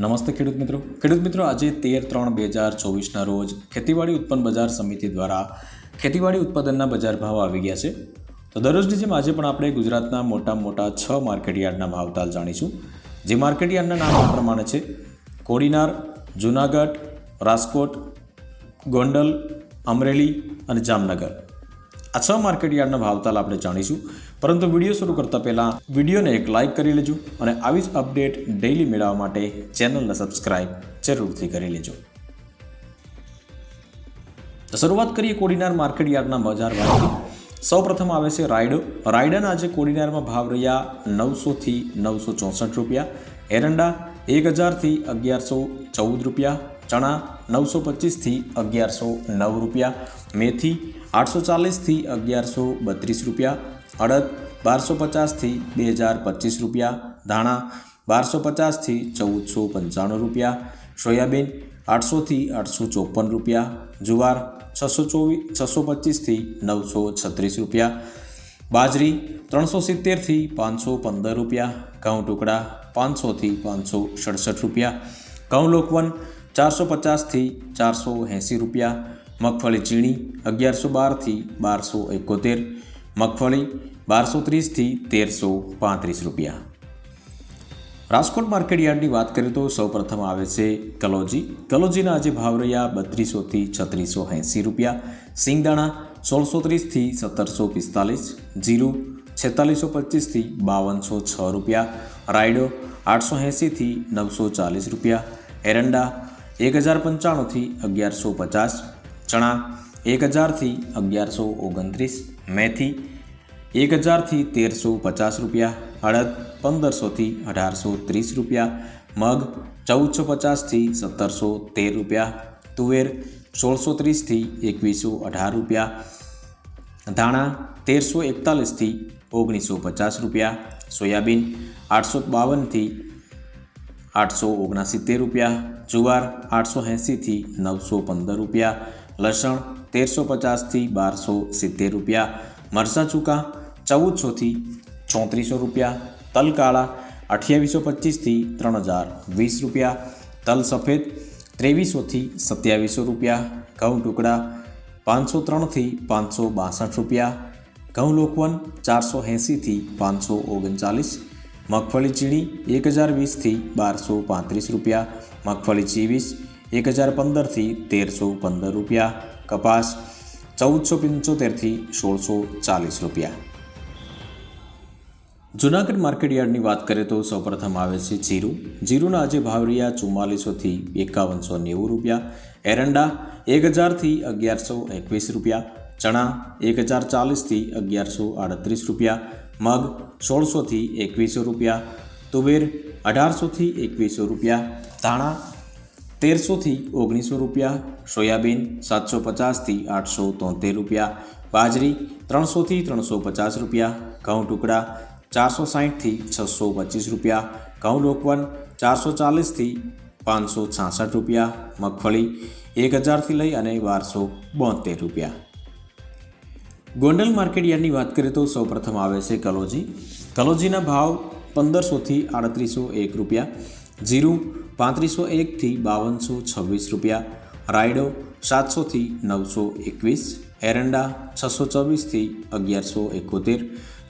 નમસ્તે ખેડૂત મિત્રો. ખેડૂત મિત્રો, આજે તેર ત્રણ બે હજાર ચોવીસના રોજ ખેતીવાડી ઉત્પન્ન બજાર સમિતિ દ્વારા ખેતીવાડી ઉત્પાદનના બજાર ભાવ આવી ગયા છે. તો દરરોજની જેમ આજે પણ આપણે ગુજરાતના મોટા મોટા છ માર્કેટયાર્ડના ભાવતાલ જાણીશું. જે માર્કેટયાર્ડના નામ પ્રમાણે છે. કોડીનાર, જુનાગઢ, રાજકોટ, ગોંડલ, અમરેલી અને જામનગર. આ છ માર્કેટ યાર્ડના ભાવતાલ આપણે જાણીશું. પરંતુ વીડિયો શરૂ કરતાં પહેલાં વિડીયોને એક લાઇક કરી લેજો અને આવી જ અપડેટ ડેઇલી મેળવવા માટે ચેનલને સબસ્ક્રાઇબ જરૂરથી કરી લેજો. તો શરૂઆત કરીએ કોડીનાર માર્કેટ યાર્ડના બજાર ભાવથી સૌ પ્રથમ આવે છે રાયડો. રાયડાના આજે કોડીનારમાં ભાવ રહ્યા નવસોથી નવસો ચોસઠ રૂપિયા. એરંડા એક હજારથી અગિયારસો ચૌદ રૂપિયા. ચણા નવસો પચીસથી અગિયારસો નવ રૂપિયા મેથી આઠસો ચાલીસથી અગિયારસો બત્રીસ રૂપિયા અડદ બારસો પચાસથી બે હજાર પચીસ રૂપિયા ધાણા બારસો પચાસથી ચૌદસો પંચાણું રૂપિયા સોયાબીન આઠસોથી આઠસો ચોપન રૂપિયા જુવાર છસો ચોવીસ છસો પચીસથી નવસો છત્રીસ રૂપિયા બાજરી ત્રણસો સિત્તેરથી પાંચસો પંદર રૂપિયા ઘઉં ટુકડા પાંચસોથી પાંચસો સડસઠ રૂપિયા ઘઉં લોકવન ચારસો પચાસથી ચારસો એંસી રૂપિયા. મગફળી ચીણી અગિયારસો બારથી બારસો એકોતેર. મગફળી બારસો ત્રીસથી તેરસો પાંત્રીસ રૂપિયા. રાજકોટ માર્કેટ યાર્ડની વાત કરીએ તો સૌપ્રથમ આવે છે કલોજી. કલોજીના આજે ભાવ રહ્યા બત્રીસોથી છત્રીસો એંસી રૂપિયા. સિંગદાણા સોળસો ત્રીસથી સત્તરસો પિસ્તાલીસ. જીરું છેતાલીસો પચીસથી બાવનસો છ રૂપિયા. રાયડો આઠસો એંસીથી નવસો ચાલીસ રૂપિયા. એરંડા એક હજાર પંચાણુંથી અગિયારસો પચાસ, ચણા એક હજારથી અગિયારસો ઓગણત્રીસ, મેથી એક હજારથી તેરસો પચાસ રૂપિયા, હળદ પંદરસોથી અઢારસો ત્રીસ રૂપિયા, મગ ચૌદસો પચાસથી સત્તરસો તેર રૂપિયા, તુવેર સોળસો ત્રીસથી એકવીસો અઢાર રૂપિયા, ધાણા તેરસો એકતાલીસથી ઓગણીસો પચાસ રૂપિયા, સોયાબીન આઠસો બાવનથી આઠસો ઓગણસિત્તેર રૂપિયા, જુવાર આઠસો એંસીથી નવસો પંદર રૂપિયા, લસણ તેરસો પચાસથી બારસો સિત્તેર રૂપિયા, મરચાં ચૂકા ચૌદસોથી ચોત્રીસો રૂપિયા તલ કાળા અઠ્યાવીસો પચીસથી ત્રણ હજાર વીસ રૂપિયા, તલ સફેદ ત્રેવીસોથી સત્યાવીસો રૂપિયા, ઘઉં ટુકડા પાંચસો ત્રણથી પાંચસો બાસઠ રૂપિયા, ઘઉં લોકવન ચારસો એંસીથી પાંચસો ઓગણચાલીસ મગફળી ચીણી એક હજાર વીસથી બારસો પાંત્રીસ રૂપિયા, મગફળી ચીવીસ એક હજાર પંદરથી તેરસો પંદર રૂપિયા, કપાસ ચૌદસો પંચોતેરથી સોળસો ચાલીસ રૂપિયા. જુનાગઢ માર્કેટ યાર્ડની વાત કરીએ તો સૌપ્રથમ આવે છે જીરું. જીરુના આજે ભાવ રહ્યા ચુમ્માલીસોથી એકાવનસો નેવું રૂપિયા, એરંડા એક હજારથી અગિયારસો એકવીસ રૂપિયા, ચણા એક હજાર ચાલીસથી અગિયારસો આડત્રીસ રૂપિયા મગ સોળસોથી એકવીસો રૂપિયા, તુવેર અઢારસોથી એકવીસો રૂપિયા, ધાણા તેરસોથી ઓગણીસો રૂપિયા, સોયાબીન સાતસો પચાસથી આઠસો તોતેર રૂપિયા, બાજરી ત્રણસોથી ત્રણસો પચાસ રૂપિયા, ઘઉં ટુકડા ચારસો સાહીઠથી છસો પચીસ રૂપિયા, ઘઉં લોકવન ચારસો ચાલીસથી પાંચસો છાસઠ રૂપિયા, મગફળી એક હજારથી લઈ અને બારસો બોતેર રૂપિયા. ગોંડલ માર્કેટ યાર્ડની વાત કરીએ તો સૌપ્રથમ આવે છે કલોજી. કલોજીના ભાવ પંદરસોથી આડત્રીસો એક રૂપિયા. જીરું પાંત્રીસો એકથી બાવનસો છવ્વીસ રૂપિયા. રાયડો સાતસોથી નવસો એકવીસ. એરંડા છસો ચોવીસથી અગિયારસો એકોતેર.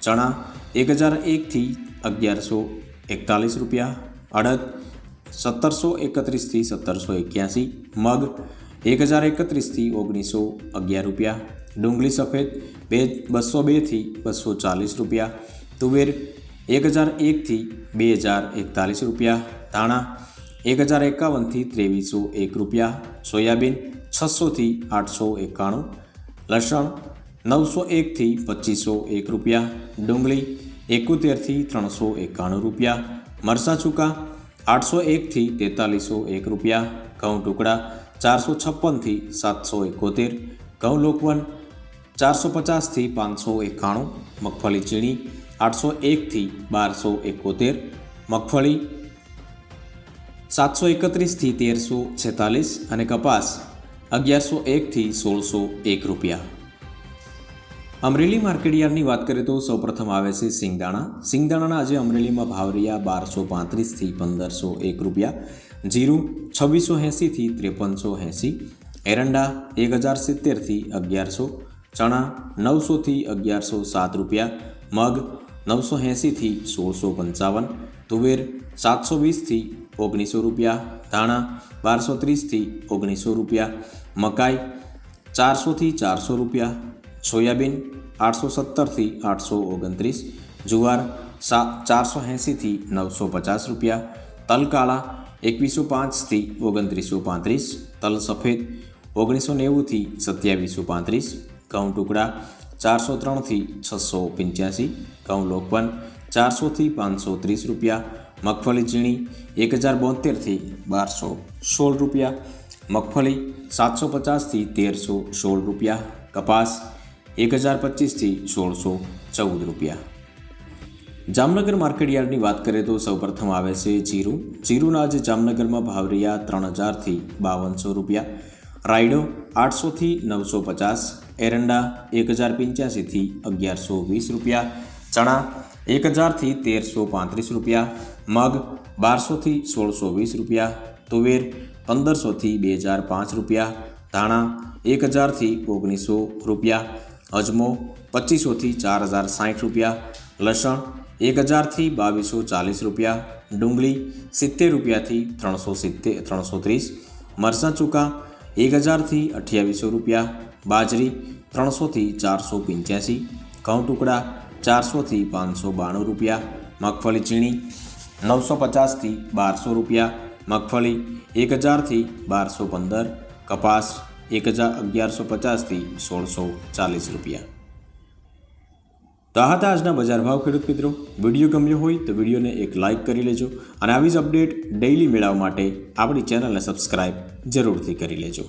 ચણા એક હજાર એકથી અગિયારસો એકતાલીસ રૂપિયા. અડદ સત્તરસો એકત્રીસથી સત્તરસો એક્યાસી. મગ એક હજાર એકત્રીસથી ઓગણીસો અગિયાર રૂપિયા. ડુંગળી સફેદ બે, બસો બેથી બસો ચાલીસ રૂપિયા. તુવેર એક હજાર એકથી બે હજાર એકતાલીસ રૂપિયા. ધાણા એક હજાર એકાવનથી ત્રેવીસો એક રૂપિયા. સોયાબીન છસોથી આઠસો એકાણું. લસણ નવસો એકથી પચીસો એક રૂપિયા. ડુંગળી એકોતેરથી ત્રણસો એકાણું રૂપિયા. મરચાં ચૂકા આઠસો એકથી તેતાલીસો એક રૂપિયા. ઘઉં ટુકડા ચારસો છપ્પનથી સાતસો એકોતેર ઘઉં લોકવન ચારસો પચાસથી પાંચસો એકાણું, મગફળી ચીણી આઠસો એકથી બારસો એકોતેર, મગફળી સાતસો એકત્રીસથી તેરસો છેતાલીસ અને કપાસ અગિયારસો એકથી સોળસો એક રૂપિયા. અમરેલી માર્કેટયાર્ડની વાત કરીએ તો સૌપ્રથમ આવે છે સિંગદાણા. સિંગદાણાના આજે અમરેલીમાં ભાવ રહ્યા બારસો પાંત્રીસથી પંદરસો એક રૂપિયા. જીરું છવ્વીસો એંસીથી ત્રેપનસો એંસી એરંડા એક હજાર સિત્તેરથી અગિયારસો ચણા નવસોથી અગિયારસો સાત રૂપિયા મગ નવસો એંસીથી સોળસો પંચાવન તુવેર સાતસો વીસથી ઓગણીસો રૂપિયા ધાણા બારસો ત્રીસથી ઓગણીસો રૂપિયા મકાઈ ચારસોથી ચારસો રૂપિયા સોયાબીન આઠસો સત્તરથી આઠસો ઓગણત્રીસ જુવાર સા ચારસો એંસીથી નવસો પચાસ રૂપિયા તલ કાળા એકવીસો પાંચથી ઓગણત્રીસો પાંત્રીસ, તલ સફેદ ઓગણીસો નેવુંથી સત્યાવીસો પાંત્રીસ, ઘઉં ટુકડા ચારસો ત્રણથી છસો પંચ્યાસી, ઘઉં લોકવન ચારસોથી પાંચસો ત્રીસ રૂપિયા, મગફળી ઝીણી એક હજાર બોતેરથી બારસો સોળ રૂપિયા, મગફળી સાતસો પચાસથી તેરસો સોળ રૂપિયા, કપાસ એક હજાર પચીસથી સોળસો ચૌદ રૂપિયા. જામનગર માર્કેટ યાર્ડની વાત કરીએ તો સૌપ્રથમ આવે છે જીરું જીરુના આજે જામનગરમાં ભાવ રહ્યા ત્રણ હજારથી બાવનસો રૂપિયા. રાયડો આઠસોથી નવસો પચાસ. એરંડા એક હજાર પંચ્યાસીથી અગિયારસો વીસ રૂપિયા. ચણા એક હજારથી તેરસો પાંત્રીસ રૂપિયા. મગ બારસોથી સોળસો વીસ રૂપિયા. તુવેર પંદરસોથી બે હજાર પાંચ રૂપિયા. ધાણા એક હજારથી ઓગણીસો રૂપિયા. અજમો પચીસોથી ચાર હજાર સાઠ રૂપિયા. લસણ એક હજારથી બાવીસો ચાલીસ રૂપિયા, ડુંગળી સિત્તેર રૂપિયાથી ત્રણસો સિત્તેર, ત્રણસો ત્રીસ, મરચાં ચૂકા એક હજારથી અઠ્યાવીસો રૂપિયા, બાજરી ત્રણસોથી ચારસો પંચ્યાસી, ઘઉં ટુકડા ચારસોથી પાંચસો બાણું રૂપિયા, મગફળી ઝીણી નવસો પચાસથી બારસો રૂપિયા, મગફળી એક હજારથી બારસો પંદર, કપાસ એક હજાર અગિયારસો પચાસથી સોળસો ચાલીસ રૂપિયા. તો આ હતા આજના બજાર ભાવ ખેડૂત મિત્રો. વીડિયો ગમ્યો હોય તો વિડીયોને એક લાઇક કરી લેજો અને આવી જ અપડેટ ડેઇલી મેળવવા માટે આપણી ચેનલને સબસ્ક્રાઇબ જરૂરથી કરી લેજો.